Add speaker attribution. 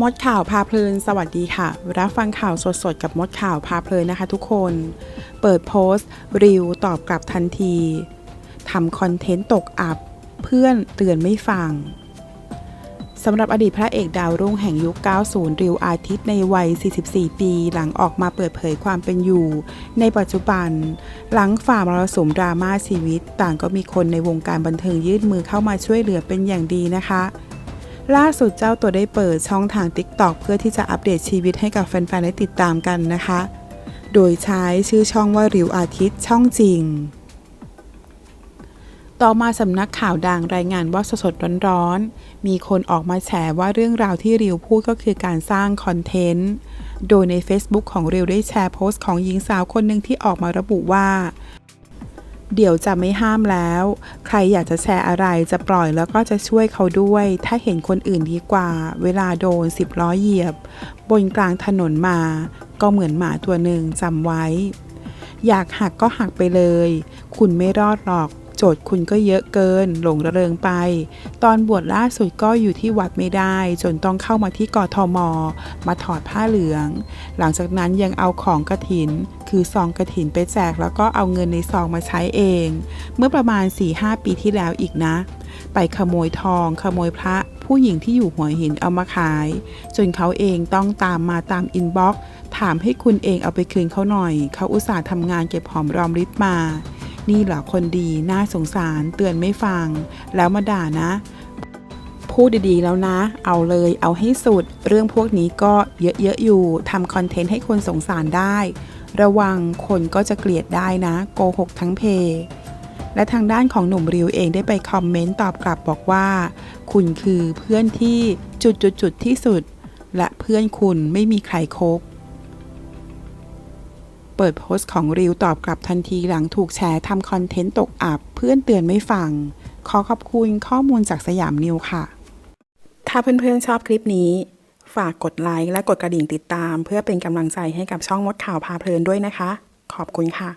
Speaker 1: มดข่าวพาเพลิน สวัสดีค่ะ รับฟังข่าวสดๆ กับมดข่าวพาเพลินนะคะทุกคน เปิดโพสต์ รีวตอบกลับทันที ทำคอนเทนต์ตกอับ เพื่อนเตือนไม่ฟัง สำหรับอดีตพระเอกดาวรุ่งแห่งยุค 90 ริวอาทิตย์ในวัย 44 ปี หลังออกมาเปิดเผยความเป็นอยู่ ในปัจจุบัน หลังฝ่ามรสุมดราม่าชีวิต ต่างก็มีคนในวงการบันเทิงยื่นมือเข้ามาช่วยเหลือเป็นอย่างดีนะคะ ล่าสุดเจ้าตัวได้เปิดช่องทาง TikTok เพื่อที่จะอัปเดตชีวิตให้กับแฟนๆ ได้ติดตามกันนะคะ โดยใช้ชื่อช่องว่าริวอาทิตย์ช่องจริง ต่อมาสำนักข่าวดังรายงานว่าสดๆร้อนๆ มีคนออกมาแฉว่าเรื่องราวที่ริวพูดก็คือการสร้างคอนเทนต์ โดยใน Facebook ของริวได้แชร์โพสต์ของหญิงสาวคนหนึ่งที่ออกมาระบุว่า เดี๋ยวจะไม่ห้ามแล้ว ใครอยากจะแชร์อะไรจะปล่อยแล้วก็จะช่วยเขาด้วย ถ้าเห็นคนอื่นดีกว่า เวลาโดนสิบล้อเหยียบ บนกลางถนนมา ก็เหมือนหมาตัวหนึ่งจำไว้ อยากหักก็หักไปเลย คุณไม่รอดหรอก โจทย์คุณก็เยอะเกิน หลงระเริงไป ตอนบวชล่าสุดก็อยู่ที่วัดไม่ได้ จนต้องเข้ามาที่กทม มาถอดผ้าเหลือง หลังจากนั้นยังเอาของกระถิน คือซองกระถินไปแจกแล้วก็เอาเงินในซองมาใช้เอง เมื่อประมาณ 4-5 ปีที่แล้วอีกนะ ไปขโมยทองขโมยพระผู้หญิงที่อยู่หัวหินเอามาขาย จนเขาเองต้องตามมาตามอินบ็อกซ์ถามให้คุณเองเอาไปคืนเขาหน่อย เขาอุตส่าห์ทำงานเก็บหอมรอมริบมา นี่เหรอคนดีน่าสงสารเตือนไม่ฟัง แล้วมาด่านะ พูดดีๆแล้วนะ เอาเลยเอาให้สุด เรื่องพวกนี้ก็เยอะๆอยู่ทำคอนเทนต์ให้คนสงสารได้ ระวังคนก็จะเกลียดได้นะโกหกทั้งเพและทางด้านของหนุ่มริวเองได้ไปคอมเมนต์ตอบกลับบอกว่า คุณคือเพื่อนที่จุดๆๆที่สุด และเพื่อนคุณไม่มีใครคบ เปิดโพสต์ของริวตอบกลับทันทีหลังถูกแชร์ทำคอนเทนต์ตกอับ เพื่อนเตือนไม่ฟัง ขอขอบคุณข้อมูลจากสยามนิวค่ะ ถ้าเพื่อนๆชอบคลิปนี้ ฝากกดไลค์และกดกระดิ่งติดตาม เพื่อเป็นกำลังใจให้กับช่องมดข่าวพาเพลินด้วยนะคะ ขอบคุณค่ะ